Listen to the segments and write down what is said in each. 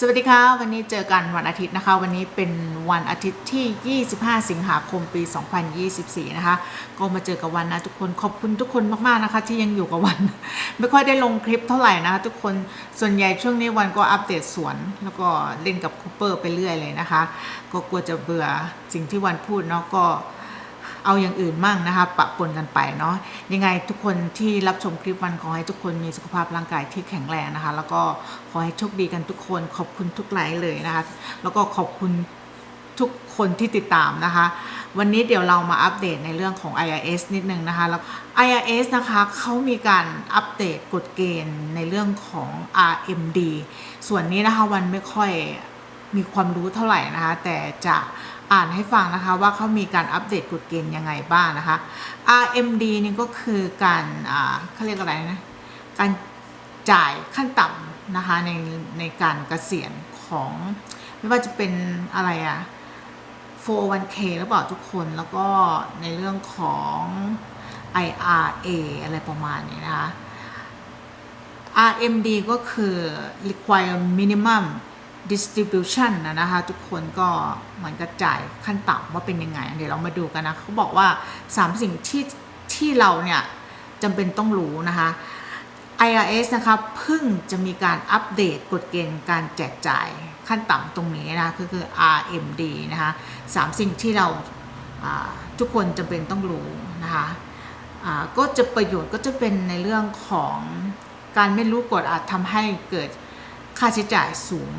สวัสดีค่ะ วันนี้เจอกันวันอาทิตย์นะคะ วันนี้เป็นวันอาทิตย์ที่ 25 สิงหาคมปี 2024 นะคะ ก็มาเจอกับวันนะทุกคนขอบคุณทุกคนมากๆนะคะ ที่ยังอยู่กับวัน ไม่ค่อยได้ลงคลิปเท่าไหร่นะคะทุกคนส่วนใหญ่ช่วงนี้วันก็อัปเดตสวน แล้วก็เล่นกับคูเปอร์ไปเรื่อยเลยนะคะ ก็กลัวจะเบื่อสิ่งที่วันพูดเนาะก็ เอาอย่างอื่นมั่งนะคะปะปนกันไปเนาะยังไงทุกคนที่รับชมคลิปวันขอให้ทุกคนมีสุขภาพร่างกายที่แข็งแรงนะคะ แล้วก็ขอให้โชคดีกันทุกคนขอบคุณทุกไลค์เลยนะคะ แล้วก็ขอบคุณทุกคนที่ติดตามนะคะ วันนี้เดี๋ยวเรามาอัปเดตในเรื่องของ IRS นิดนึงนะคะแล้ว IRS นะคะเขามีการอัปเดตกฎเกณฑ์ในเรื่องของ RMD ส่วนนี้นะคะวันไม่ค่อยมีความรู้เท่าไหร่นะคะ แต่จะ อ่านให้ฟังนะคะว่าเขามีการอัปเดตกฎเกณฑ์ยังไงบ้างนะคะ RMD นี่ก็คือการเขาเรียกอะไรนะ การจ่ายขั้นต่ำนะคะในในการเกษียณของ ไม่ว่าจะเป็นอะไรอะ 401k หรือเปล่าทุกคนแล้วก็ในเรื่องของ IRA อะไรประมาณนี้นะคะ RMD ก็คือ require minimum distribution นะนะคะ ทุกคนก็เหมือนกับจ่ายขั้นต่ำว่าเป็นยังไง เดี๋ยวเรามาดูกันนะ เขาบอกว่า 3 สิ่งที่ที่เราเนี่ยจำเป็นต้องรู้นะคะ IRS นะคะเพิ่งจะมีการอัปเดตกฎเกณฑ์การแจกจ่ายขั้นต่ำตรงนี้นะคะก็คือ RMD นะคะสามสิ่งที่เราทุกคนจำเป็นต้องรู้นะคะก็จะประโยชน์ก็จะเป็นในเรื่องของการไม่รู้กฎอาจทำให้เกิดค่าใช้จ่ายสูง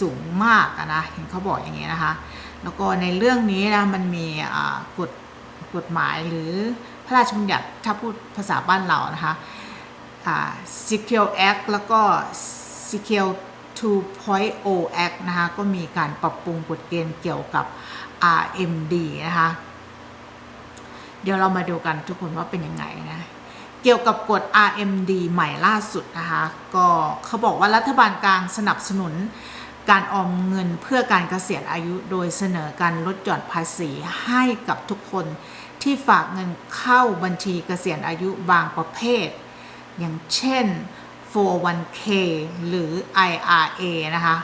สูงมากนะเห็นเขาบอกอย่างนี้นะคะ แล้วก็ในเรื่องนี้นะมันมีกฎกฎหมายหรือพระราชบัญญัติถ้าพูดภาษาบ้านเรานะคะ Secure Act แล้วก็ Secure 2.0 Act นะคะ ก็มีการปรับปรุงกฎเกณฑ์เกี่ยวกับ RMD นะคะ เดี๋ยวเรามาดูกันทุกคนว่าเป็นยังไงนะ เกี่ยวกับกฎ RMD ใหม่ล่าสุดนะคะ ก็เขาบอกว่ารัฐบาลกลางสนับสนุน การออมเงินเพื่อการเกษียณอายุโดยเสนอการลดหย่อนภาษีให้กับทุกคนที่ฝากเงินเข้าบัญชีเกษียณอายุบางประเภท อย่างเช่น 401k หรือ IRA นะคะ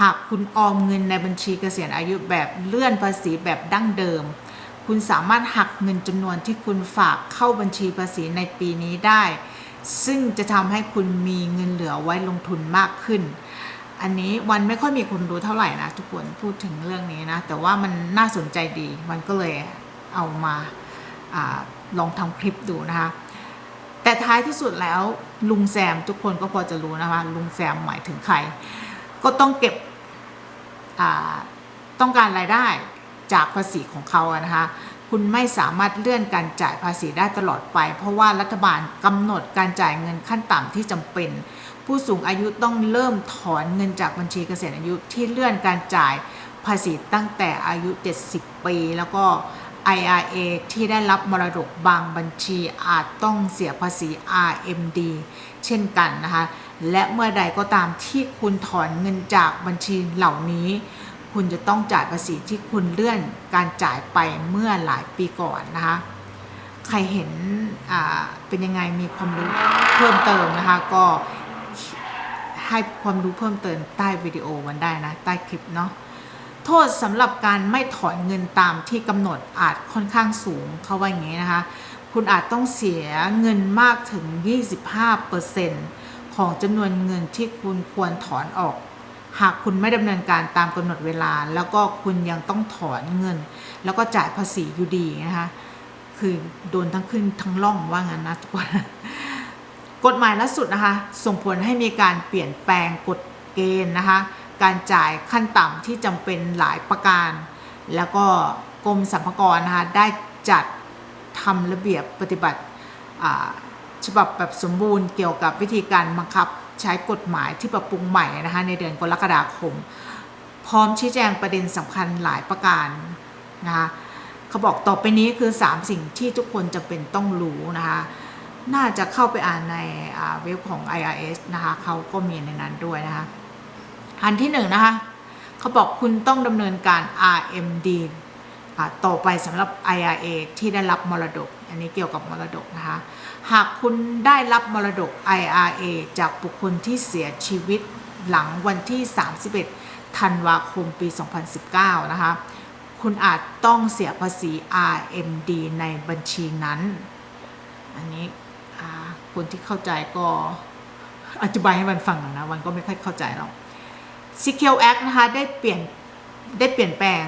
หากคุณออมเงินในบัญชีเกษียณอายุแบบเลื่อนภาษีแบบดั้งเดิม คุณสามารถหักเงินจำนวนที่คุณฝากเข้าบัญชีภาษีในปีนี้ได้ ซึ่งจะทำให้คุณมีเงินเหลือไว้ลงทุนมากขึ้น อันนี้วันไม่ค่อยมีคนรู้เท่าไหร่นะทุกคนพูดถึงเรื่องนี้นะ แต่ว่ามันน่าสนใจดีมันก็เลยเอามาอาลองทำคลิปดูนะคะ แต่ท้ายที่สุดแล้วลุงแซมทุกคนก็พอจะรู้นะคะ ลุงแซมหมายถึงใคร ก็ต้องเก็บต้องการรายได้จากภาษีของเขาอะนะคะคุณไม่สามารถเลื่อนการจ่ายภาษีได้ตลอดไป เพราะว่ารัฐบาลกำหนดการจ่ายเงินขั้นต่ำที่จำเป็น ผู้สูงอายุต้องเริ่มถอนเงินจากบัญชีเกษียณอายุที่เลื่อนการจ่ายภาษีตั้งแต่อายุ 70 ปี แล้วก็ IRA ที่ได้รับมรดกบางบัญชีอาจต้องเสียภาษี RMD เช่นกันนะคะ และเมื่อใดก็ตามที่คุณถอนเงินจากบัญชีเหล่านี้ คุณจะต้องจ่ายภาษีที่คุณเลื่อนการจ่ายไปเมื่อหลายปีก่อนนะคะ ใครเห็นเป็นยังไงมีความรู้เพิ่มเติมนะคะ ก็ ให้ความรู้เพิ่มเติมใต้วิดีโอวันได้นะ ใต้คลิปเนาะโทษสำหรับการไม่ถอนเงินตามที่กำหนดอาจค่อนข้างสูงเขาว่าอย่างนี้นะคะ คุณอาจต้องเสียเงินมากถึง 25%ของจำนวนเงินที่คุณควรถอนออก หากคุณไม่ดำเนินการตามกำหนดเวลา แล้วก็คุณยังต้องถอนเงิน แล้วก็จ่ายภาษีอยู่ดีนะคะ คือโดนทั้งขึ้นทั้งล่องว่างั้นนะทุกคน กฎหมายล่าสุดนะคะ ส่งผลให้มีการเปลี่ยนแปลงกฎเกณฑ์นะคะ การจ่ายขั้นต่ำที่จำเป็นหลายประการ แล้วก็กรมสรรพากรนะคะได้จัดทำระเบียบปฏิบัติฉบับแบบสมบูรณ์เกี่ยวกับวิธีการบังคับใช้กฎหมายที่ปรับปรุงใหม่นะคะในเดือนกรกฎาคม พร้อมชี้แจงประเด็นสำคัญหลายประการนะคะเขาบอกต่อไปนี้คือ 3 สิ่งที่ทุกคนจะเป็นต้องรู้นะคะ น่าจะเข้าไปอ่านในเว็บของ IRS นะคะเขาก็มีในนั้นด้วยนะคะ อันที่หนึ่งนะคะเขาบอกคุณต้องดำเนินการ RMD ต่อไปสำหรับ IRA ที่ได้รับมรดก อันนี้เกี่ยวกับมรดกนะคะ หากคุณได้รับมรดก IRA จากบุคคลที่เสียชีวิตหลังวันที่ 31 ธันวาคมปี 2019 นะคะ คุณอาจต้องเสียภาษี RMD ในบัญชีนั้น อันนี้ คนที่เข้าใจก็อธิบายให้มันฟังนะวันก็ไม่ค่อยเข้าใจหรอก Secure Act นะคะได้เปลี่ยนได้เปลี่ยนแปลง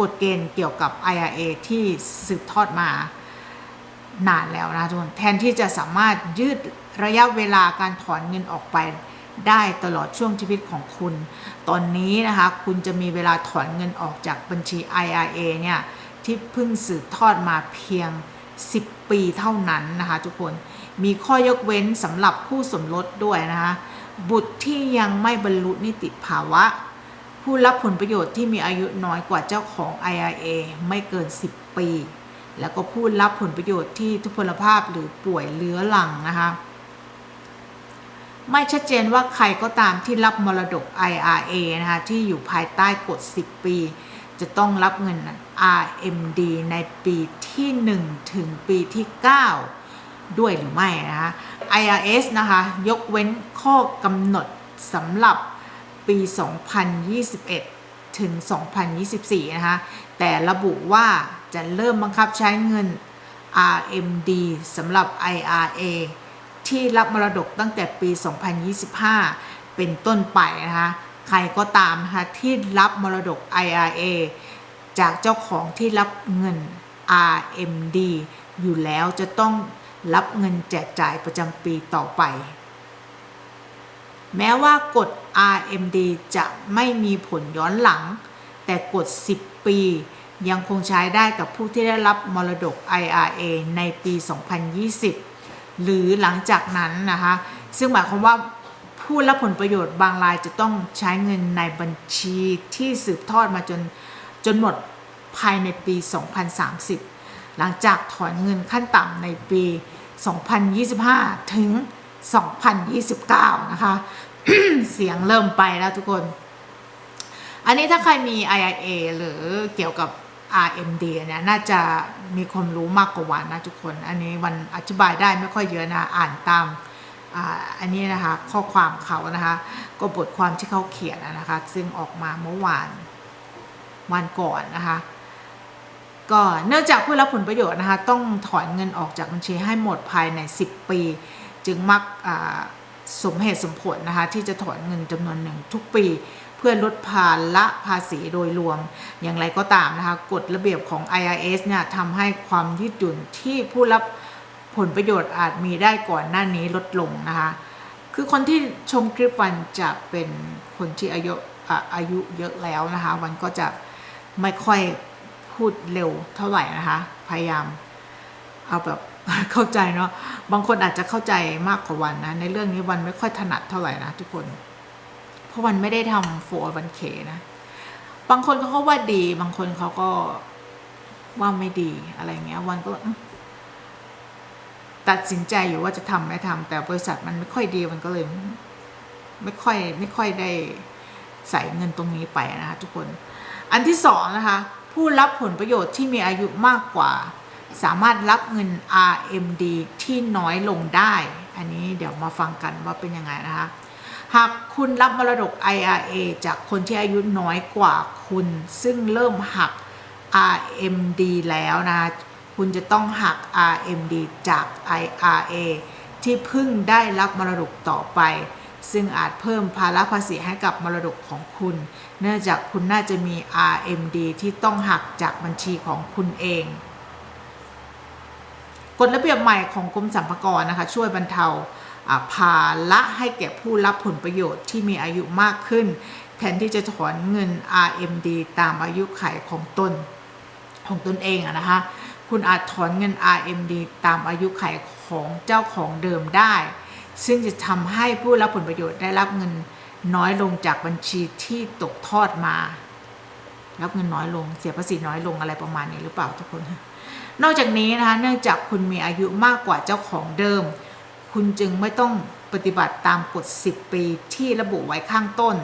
กฎเกณฑ์เกี่ยวกับ IRA ที่สืบทอดมานานแล้วนะทุกคนแทนที่จะสามารถยืดระยะเวลาการถอนเงินออกไปได้ตลอดช่วงชีวิตของคุณ ตอนนี้นะคะคุณจะมีเวลาถอนเงินออกจากบัญชี IRA เนี่ยที่เพิ่งสืบทอดมาเพียง 10 ปีเท่านั้นนะคะทุกคน มีข้อยกเว้นสำหรับผู้สมรสด้วยนะคะบุตรที่ยังไม่บรรลุนิติภาวะ ผู้รับผลประโยชน์ที่มีอายุน้อยกว่าเจ้าของ IRA ไม่เกิน 10 ปี แล้วก็ผู้รับผลประโยชน์ที่ทุพพลภาพหรือป่วยเรื้อรังนะคะไม่ชัดเจนว่าใครก็ตามที่รับมรดก IRA นะคะที่อยู่ภายใต้กฎ 10 ปี จะต้องรับเงิน RMD ในปีที่ 1 ถึงปีที่ 9 ด้วยหรือไม่นะคะ IRS นะคะ ยกเว้นข้อกำหนดสำหรับปี 2021 ถึง 2024 นะคะ แต่ระบุว่าจะเริ่มบังคับใช้เงิน RMD สำหรับ IRA ที่รับมรดกตั้งแต่ปี 2025 เป็นต้นไปนะคะ ใครก็ตามนะคะที่รับมรดก IRA จากเจ้าของที่รับเงิน RMD อยู่แล้วจะต้อง รับเงินแจกจ่ายประจำปีต่อไป แม้ว่ากฎ RMD จะไม่มีผลย้อนหลัง แต่กฎ 10 ปียังคงใช้ได้กับผู้ที่ได้รับมรดก IRA ในปี 2020 หรือหลังจากนั้นนะคะ ซึ่งหมายความว่าผู้รับผลประโยชน์บางรายจะต้องใช้เงินในบัญชีที่สืบทอดมาจนจนหมดภายในปี 2030 หลังจากถอนเงินขั้นต่ำในปี 2025 ถึง 2029 นะคะ เสียงเริ่มไปแล้วทุกคน อันนี้ถ้าใครมี IIA หรือเกี่ยวกับ RMD เนี่ยน่าจะมีความรู้มากกว่าวันนะทุกคน อันนี้วันอธิบายได้ไม่ค่อยเยอะนะ อ่านตามอันนี้นะคะข้อความเขานะคะ ก็บทความที่เขาเขียนนะคะ ซึ่งออกมาเมื่อวานวันก่อนนะคะ ก็เนื่องจากผู้รับผลประโยชน์นะคะต้องถอนเงินออกจากบัญชีให้หมดภายใน 10 ปี จึงมักสมเหตุสมผลนะคะที่จะถอนเงินจำนวนหนึ่งทุกปี เพื่อลดภาระภาษีโดยรวม อย่างไรก็ตามนะคะกฎระเบียบของ IRS เนี่ยทำให้ความยืดหยุ่นที่ผู้รับผลประโยชน์อาจมีได้ก่อนหน้านี้ลดลงนะคะคือคนที่ชมคลิปวันจะเป็นคนที่อายุออายุเยอะแล้วนะคะวันก็จะไม่ค่อย พูดเร็วเท่าไหร่นะคะ พยายามเอาแบบเข้าใจเนาะบางคนอาจจะเข้าใจมากกว่าวันนะ ในเรื่องนี้วันไม่ค่อยถนัดเท่าไหร่นะทุกคน เพราะวันไม่ได้ทำโฟร์วันเคนะ บางคนเขาก็ว่าดี บางคนเขาก็ว่าไม่ดีอะไรเงี้ย วันก็ตัดสินใจอยู่ว่าจะทำไม่ทำแต่บริษัทมันไม่ค่อยดีมันก็เลย ไม่ค่อยไม่ค่อยได้ใส่เงินตรงนี้ไปนะคะทุกคน อันที่สองนะคะ ผู้รับผลประโยชน์ที่มีอายุมากกว่า สามารถรับเงิน RMD ที่น้อยลงได้ อันนี้เดี๋ยวมาฟังกันว่าเป็นยังไงนะคะ หากคุณรับมรดก IRA จากคนที่อายุน้อยกว่าคุณ ซึ่งเริ่มหัก RMD แล้วนะ คุณจะต้องหัก RMD จาก IRA ที่เพิ่งได้รับมรดกต่อไป ซึ่งอาจเพิ่มภาระภาษีให้กับมรดกของคุณ เนื่องจากคุณน่าจะมี RMD ที่ต้องหักจากบัญชีของคุณเองกฎระเบียบใหม่ของกรมสรรพากรนะคะ ช่วยบรรเทาภาระให้แก่ผู้รับผลประโยชน์ที่มีอายุมากขึ้น แทนที่จะถอนเงิน RMD ตามอายุไขของตนของตนเองนะคะ คุณอาจถอนเงิน RMD ตามอายุไขของเจ้าของเดิมได้ ซึ่งจะทำให้ผู้รับผลประโยชน์ได้รับเงินน้อยลงจากบัญชีที่ตกทอดมา รับเงินน้อยลง เสียภาษีน้อยลงอะไรประมาณนี้หรือเปล่าทุกคน นอกจากนี้นะคะเนื่องจากคุณมีอายุมากกว่าเจ้าของเดิม คุณจึงไม่ต้องปฏิบัติตามกฎ 10 ปีที่ระบุไว้ข้างต้น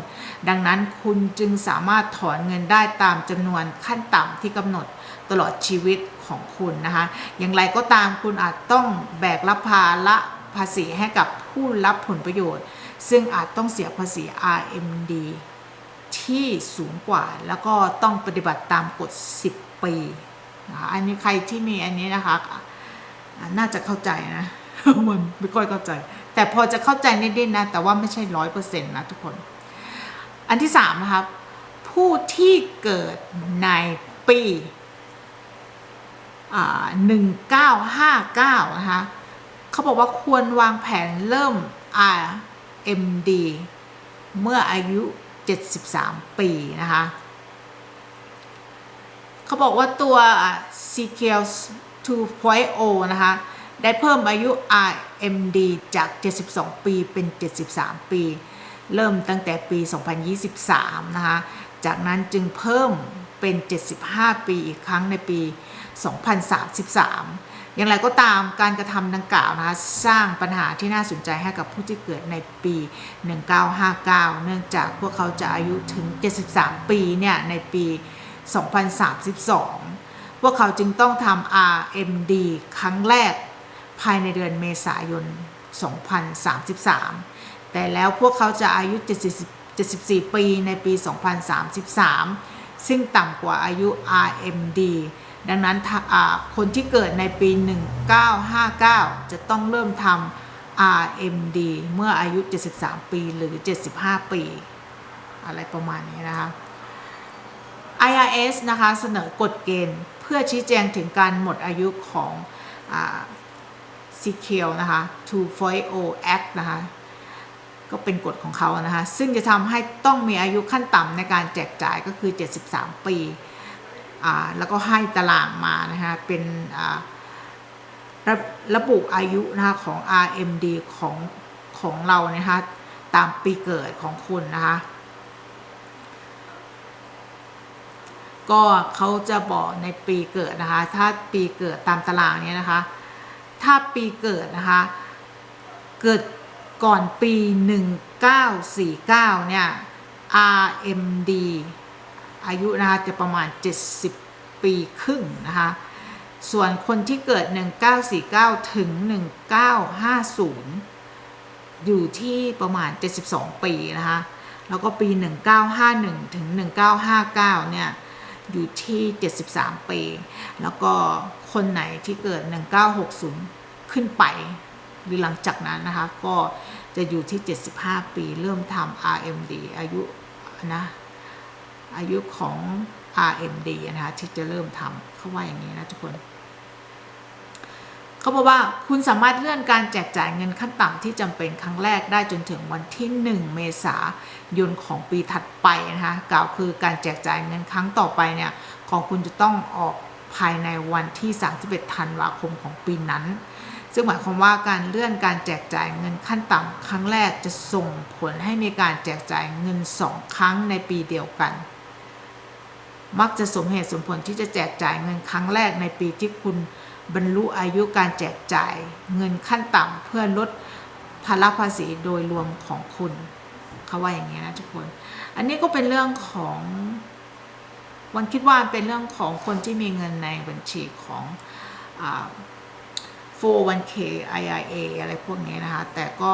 ดังนั้นคุณจึงสามารถถอนเงินได้ตามจำนวนขั้นต่ำที่กำหนดตลอดชีวิตของคุณนะคะ อย่างไรก็ตามคุณอาจต้องแบกรับภาระภาษีให้กับ ผู้รับผลประโยชน์ ซึ่งอาจต้องเสียภาษี RMD ที่สูงกว่าแล้วก็ต้องปฏิบัติตามกฎ 10 ปีนะคะอันนี้ใครที่มีอันนี้นะคะ น่าจะเข้าใจนะมันไม่ค่อยเข้าใจ แต่พอจะเข้าใจนิดๆนะ แต่ว่าไม่ใช่ร้อยเปอร์เซ็นต์นะทุกคน อันที่สามนะครับ ผู้ที่เกิดในปีหนึ่งเก้าห้าเก้านะคะ เขาบอกว่าควรวางแผนเริ่ม RMD เมื่ออายุ 73 ปีนะคะ เขาบอกว่าตัว c k l 2.0 นะคะ ได้เพิ่มอายุ RMD จาก 72 ปีเป็น 73 ปี เริ่มตั้งแต่ปี 2023 นะคะ จากนั้นจึงเพิ่ม เป็น 75 ปีอีกครั้งในปี 2033 อย่างไรก็ตามการกระทำดังกล่าวนะคะสร้างปัญหาที่น่าสนใจให้กับผู้ที่เกิดในปี 1959 เนื่องจากพวกเขาจะอายุถึง 73 ปีเนี่ยในปี 2032 พวกเขาจึงต้องทำ RMD ครั้งแรกภายในเดือนเมษายน 2033 แต่แล้วพวกเขาจะอายุ70 74ปีในปี 2033 ซึ่งต่ำกว่าอายุ RMD ดังนั้นคนที่เกิดในปี 1959 จะต้องเริ่มทำ RMD เมื่ออายุ 73 ปีหรือ 75 ปี อะไรประมาณนี้นะคะ IRS นะคะเสนอกฎเกณฑ์เพื่อชี้แจงถึงการหมดอายุของอ่า c k l นะคะ 240 Act นะคะ ก็เป็นกฎของเขานะคะ ซึ่งจะทำให้ต้องมีอายุขั้นต่ำในการแจกจ่ายก็คือ 73 ปีอ่าแล้วก็ให้ตารางมานะคะเป็นอ่าระระบุอายุนะคะของ RMD ของของเรานะคะตามปีเกิดของคุณนะคะก็เขาจะบอกในปีเกิดนะคะ ถ้าปีเกิดตามตารางเนี้ยนะคะ ถ้าปีเกิดนะคะ เกิด ก่อนปี 1949 เนี่ย RMD อายุนะคะจะประมาณ 70 ปีครึ่งนะคะส่วนคนที่เกิด 1949 ถึง 1950 อยู่ที่ประมาณ 72 ปีนะคะแล้วก็ปี 1951 ถึง 1959 เนี่ย อยู่ที่ 73 ปี แล้วก็คนไหนที่เกิด 1960 ขึ้นไป หรือหลังจากนั้นนะคะ ก็จะอยู่ที่ 75 ปี เริ่มทำ RMD อายุนะอายุของ RMD นะคะที่จะเริ่มทำเขาว่าอย่างนี้นะทุกคนเขาบอกว่าคุณสามารถเลื่อนการแจกจ่ายเงินขั้นต่ำที่จำเป็นครั้งแรกได้จนถึงวันที่ 1 เมษายนของปีถัดไปนะคะกล่าวคือการแจกจ่ายเงินครั้งต่อไปเนี่ยของคุณจะต้องออกภายในวันที่ 31 ธันวาคมของปีนั้น ซึ่งหมายความว่าการเลื่อนการแจกจ่ายเงินขั้นต่ำครั้งแรกจะส่งผลให้มีการแจกจ่ายเงิน2ครั้งในปีเดียวกัน มักจะสมเหตุสมผลที่จะแจกจ่ายเงินครั้งแรกในปีที่คุณบรรลุอายุการแจกจ่ายเงินขั้นต่ำเพื่อลดภาระภาษีโดยรวมของคุณเขาว่าอย่างนี้นะทุกคน อันนี้ก็เป็นเรื่องของวันคิดว่าเป็นเรื่องของคนที่มีเงินในบัญชีของอ 401k IRA อะไรพวกนี้นะคะ แต่ก็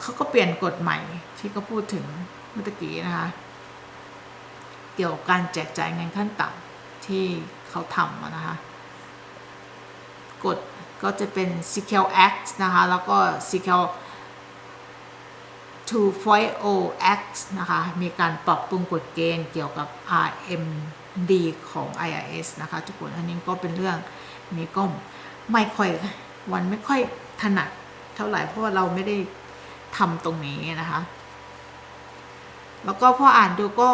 เขาก็เปลี่ยนกฎใหม่ที่เขาพูดถึงเมื่อกี้นะคะ เกี่ยวกับการแจกจ่ายเงินขั้นต่ำที่เขาทำนะคะกฎก็จะเป็น c k l Act นะคะ แล้วก็ c k l 240 Act นะคะ มีการปรับปรุงกฎเกณฑ์เกี่ยวกับ RMD ของ IRS นะคะ ทุกคน อันนี้ก็เป็นเรื่องนี้ก็ ไม่ค่อยวันไม่ค่อยถนัดเท่าไหร่เพราะว่าเราไม่ได้ทำตรงนี้นะคะ แล้วก็พออ่านดูก็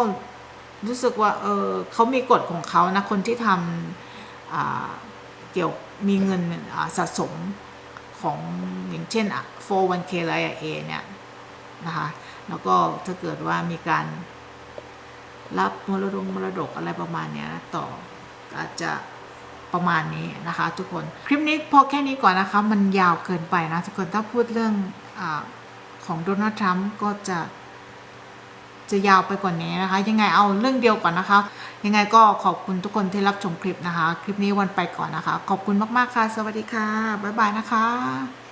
รู้สึกว่าเออเขามีกฎของเขานะคนที่ทำเกี่ยวมีเงินสะสมของอย่างเช่น 401k และ IRA เนี่ยนะคะแล้วก็ถ้าเกิดว่ามีการรับมรดกมรดกอะไรประมาณเนี้ยต่ออาจจะ ประมาณนี้นะคะ ทุกคนคลิปนี้พอแค่นี้ก่อนนะคะ มันยาวเกินไปนะทุกคนถ้าพูดเรื่องอของโดนัลด์ทรัมป์ก็จะจะยาวไปกว่านี้นะคะ ยังไงเอาเรื่องเดียวก่อนนะคะ ยังไงก็ขอบคุณทุกคนที่รับชมคลิปนะคะ คลิปนี้วันไปก่อนนะคะ ขอบคุณมาก ๆ ค่ะ สวัสดีค่ะ บ๊ายบายนะคะ